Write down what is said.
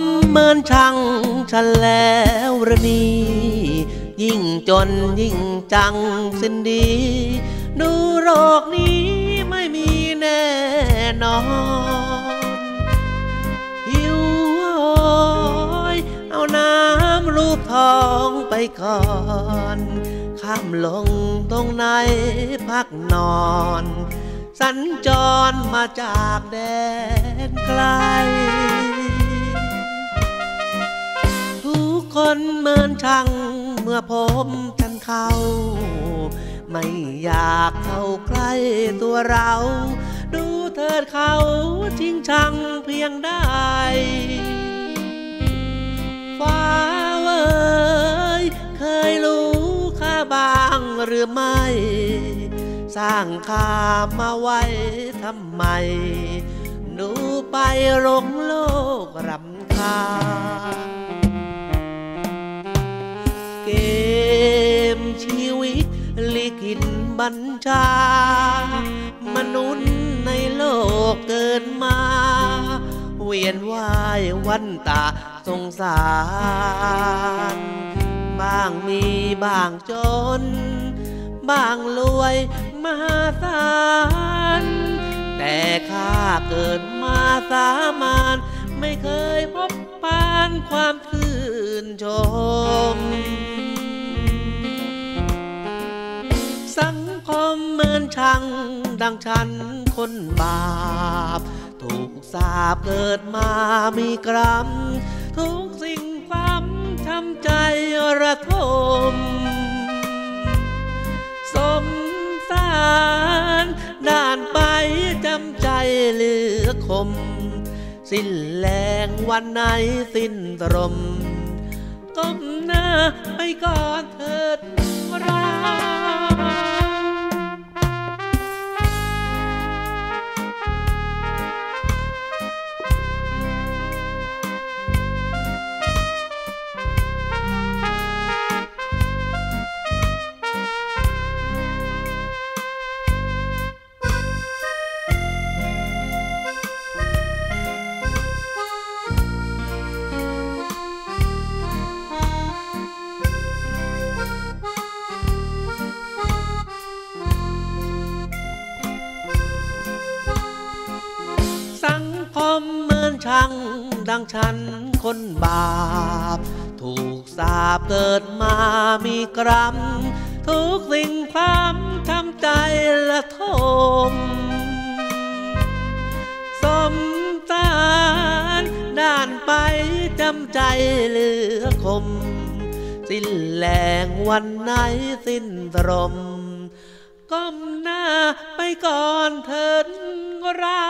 มเหมือนช่างฉันแล้วระนียิ่งจนยิ่งจังสิ้นดี ดูโรคนี้ไม่มีแน่นอนหิวโหยเอาน้ำรูปทองไปก่อน ข้ามลงตรงไหนพักนอน สัญจรมาจากแดนไกล คนเหมือนช่างเมื่อผมกันเข้าไม่อยากเข้าใกล้ตัวเรา ดูเถิดเขาจริงชังเพียงได้ฟ้าเว้ยเคยรู้ค่าบางหรือไม่ สร้างค่ามาไว้ทำไมดูไปหลงโลกรำคาญ เกมชีวิตลิขิตบัญชามนุษย์ในโลกเกินมา เวียนว่ายวันตาสงสาร บ้างมีบ้างจน บ้างรวยมหาศาลแต่ข้าเกิดมาสามาน ไม่เคยพบปานความชื่นชม มือนช่างดังฉันคนบาป ถูกสาบเกิดมามีกรรม ทุกสิ่งความทำใจระทม สมสารด่านไปจำใจเหลือคม สิ้นแรงวันไหนสิ้นตรมก้มหน้าไปก่อนเถิด ช่างดังฉันคนบาป ถูกสาบเกิดมามีกรรม ทุกสิ่งความทำใจละทม สมสารด้านไปจำใจเหลือคม สิ้นแรงวันไหนสิ้นตรม ก้มหน้าไปก่อนเถิดเรา